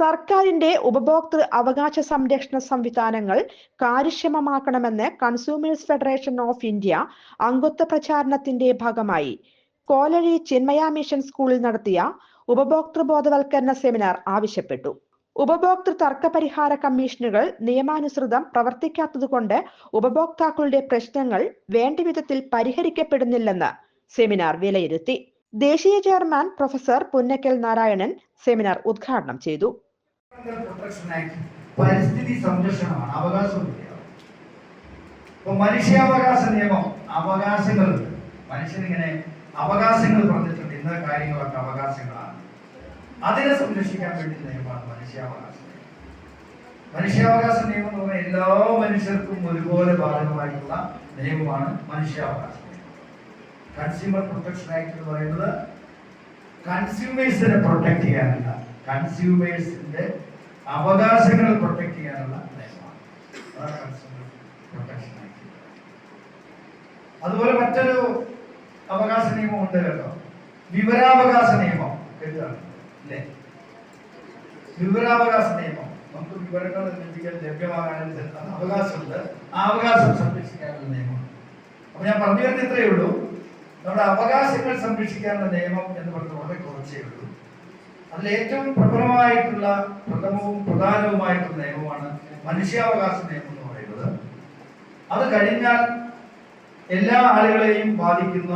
സർക്കാരിന്റെ ഉപഭോക്തൃ അവകാശ സംരക്ഷണ സംവിധാനങ്ങൾ കാര്യക്ഷമമാക്കണമെന്ന് കൺസ്യൂമേഴ്സ് ഫെഡറേഷൻ ഓഫ് ഇന്ത്യ അംഗത്വ പ്രചാരണത്തിന്റെ ഭാഗമായി കോലഴി ചിന്മയ മിഷൻ സ്കൂളിൽ നടത്തിയ ഉപഭോക്തൃ ബോധവൽക്കരണ സെമിനാർ ആവശ്യപ്പെട്ടു. ഉപഭോക്തൃ തർക്ക പരിഹാര കമ്മീഷനുകൾ നിയമാനുസൃതം പ്രവർത്തിക്കാത്തതുകൊണ്ട് ഉപഭോക്താക്കളുടെ പ്രശ്നങ്ങൾ വേണ്ടവിധത്തിൽ പരിഹരിക്കപ്പെടുന്നില്ലെന്ന് സെമിനാർ വിലയിരുത്തി. ദേശീയ chairman professor Punnakkal Narayanan seminar ഉദ്ഘാടനം ചെയ്തു. പ്രൊട്ടക്ഷൻ പരിസ്ഥിതി സംരക്ഷണമാണ് അവകാശമില്ല. ഇപ്പൊ മനുഷ്യാവകാശ നിയമം അവകാശങ്ങൾ. മനുഷ്യനിങ്ങനെ അവകാശങ്ങൾ പറഞ്ഞിട്ടുണ്ട് ഇന്ന കാര്യങ്ങളൊക്കെ അവകാശങ്ങളാണ്. അതിനെ സംരക്ഷിക്കാൻ വേണ്ടി നിയമമാണ് മനുഷ്യാവകാശ നിയമം. മനുഷ്യാവകാശ നിയമം എന്ന് പറഞ്ഞാൽ എല്ലാ മനുഷ്യർക്കും ഒരുപോലെ ബാധകമായിട്ടുള്ള നിയമമാണ് മനുഷ്യാവകാശ നിയമം. കൺസ്യൂമർ പ്രൊട്ടക്ഷൻ ആക്ട് എന്ന് പറയുന്നത് കൺസ്യൂമേഴ്സിനെ പ്രൊട്ടക്ട് ചെയ്യാനല്ല. കൺസ്യൂമേഴ്സിന്റെ അവകാശങ്ങൾ പ്രൊട്ടക്ട് ചെയ്യാനുള്ള കൺസ്യൂമർ പ്രൊട്ടക്ഷൻ അതുപോലെ മറ്റൊരു അവകാശ നിയമം ഉണ്ട് കേട്ടോ. വിവരാവകാശ നിയമം കേട്ടോ അല്ലേ വിവരാവകാശ നിയമം. നമുക്ക് വിവരങ്ങൾ ലഭിക്കാൻ ലഭ്യമാകാനുള്ള അവകാശമുണ്ട്. ആ അവകാശം സംരക്ഷിക്കാനുള്ള നിയമമാണ് അപ്പൊ ഞാൻ പറഞ്ഞു വരുന്ന ഇത്രയേ ഉള്ളൂ. നമ്മുടെ അവകാശങ്ങൾ സംരക്ഷിക്കാനുള്ള നിയമം എന്ന് പറഞ്ഞത് വളരെ കുറച്ചേ ഉള്ളൂ. അതിൽ ഏറ്റവും പ്രബലമായിട്ടുള്ള പ്രഥമവും പ്രധാനവുമായിട്ടുള്ള നിയമമാണ് മനുഷ്യാവകാശ നിയമം എന്ന് പറയുന്നത്. അത് കഴിഞ്ഞാൽ എല്ലാ ആളുകളെയും ബാധിക്കുന്ന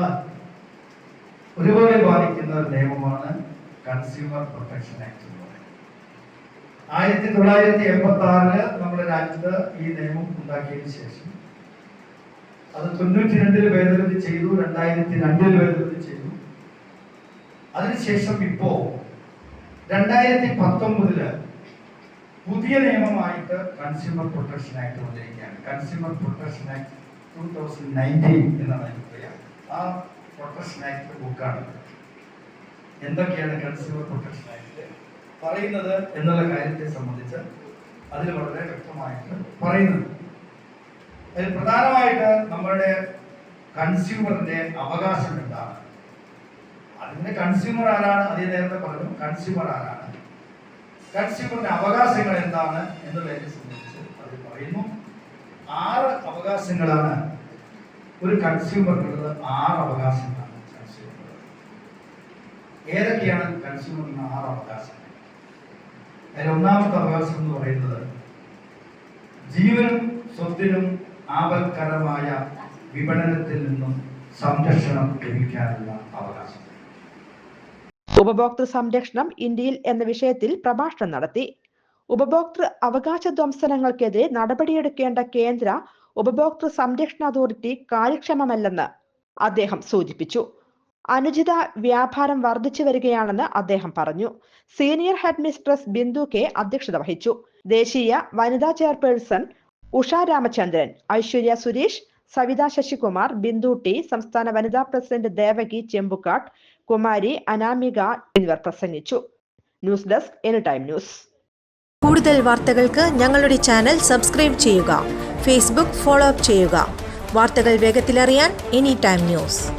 ഒരുപോലെ ബാധിക്കുന്ന ഒരു നിയമമാണ് കൺസ്യൂമർ പ്രൊട്ടക്ഷൻ ആക്ട് എന്ന് പറയുന്നത്. ആയിരത്തി തൊള്ളായിരത്തി എൺപത്തി ആറിൽ നമ്മുടെ രാജ്യത്ത് ഈ നിയമം ഉണ്ടാക്കിയതിനു ശേഷം അത് തൊണ്ണൂറ്റി രണ്ടിൽ ഭേദഗതി ചെയ്തു രണ്ടായിരത്തി രണ്ടിൽ ഭേദഗതി ചെയ്തു. അതിനുശേഷം ഇപ്പോ രണ്ടായിരത്തി പത്തൊമ്പതിൽ പുതിയ നിയമമായിട്ട് കൺസ്യൂമർ പ്രൊട്ടക്ഷൻ ആക്ട് വന്നിരിക്കുകയാണ്. Consumer protection act two thousand nineteen എന്നാണ് എനിക്ക് പറയാം ആ പ്രൊട്ടക്ഷൻ ആക്ട് ബുക്കാണ് എന്തൊക്കെയാണ് കൺസ്യൂമർ പ്രൊട്ടക്ഷൻ ആക്ട് പറയുന്നത് എന്നുള്ള കാര്യത്തെ സംബന്ധിച്ച് അതിൽ വളരെ വ്യക്തമായിട്ട് പറയുന്നത്. അതിൽ പ്രധാനമായിട്ട് നമ്മളുടെ കൺസ്യൂമറിന്റെ അവകാശം എന്താണ്? കൺസ്യൂമർ ആരാണ്? അതേ നേരത്തെ പറഞ്ഞു കൺസ്യൂമർ ആരാണ്? കൺസ്യൂമറിന്റെ അവകാശങ്ങൾ എന്താണ് എന്നുള്ളതിനെ സംബന്ധിച്ച് അത് പറയുന്നു. ആറ് അവകാശങ്ങളാണ്. ഒരു കൺസ്യൂമറിനുള്ളത് ആറ് അവകാശങ്ങളാണ് കൺസ്യൂമർ ഏതൊക്കെയാണ് കൺസ്യൂമറിന് ആറ് അവകാശങ്ങൾ? അതിൽ ഒന്നാമത്തെ അവകാശം എന്ന് പറയുന്നത് ജീവനും സ്വത്തിനും ആപൽക്കരമായ വിപണനത്തിൽ നിന്നും സംരക്ഷണം ലഭിക്കാനുള്ള അവകാശം. ഉപഭോക്തൃ സംരക്ഷണം ഇന്ത്യയിൽ എന്ന വിഷയത്തിൽ പ്രഭാഷണം നടത്തി. ഉപഭോക്തൃ അവകാശ ധ്വംസനങ്ങൾക്കെതിരെ നടപടിയെടുക്കേണ്ട കേന്ദ്ര ഉപഭോക്തൃ സംരക്ഷണ അതോറിറ്റി കാര്യക്ഷമമല്ലെന്ന് അദ്ദേഹം സൂചിപ്പിച്ചു. അനുചിത വ്യാപാരം വർദ്ധിച്ചു വരികയാണെന്ന് അദ്ദേഹം പറഞ്ഞു. Senior head mistress Bindu K അധ്യക്ഷത വഹിച്ചു. ദേശീയ വനിതാ ചെയർപേഴ്സൺ ഉഷ രാമചന്ദ്രൻ ഐശ്വര്യ സുരേഷ് സവിത ശശികുമാർ ബിന്ദു ടി സംസ്ഥാന വനിതാ പ്രസിഡന്റ് ദേവകി ചെമ്പുകാട്ട് കുമാരി അനാമിക എന്നിവർ പ്രസംഗിച്ചു. News desk any time news. കൂടുതൽ വാർത്തകൾക്ക് ഞങ്ങളുടെ ചാനൽ സബ്സ്ക്രൈബ് ചെയ്യുക. ഫേസ്ബുക്ക് ഫോളോ അപ്പ് ചെയ്യുക. വാർത്തകൾ വേഗത്തിലറിയാൻ എനി ടൈം ന്യൂസ്.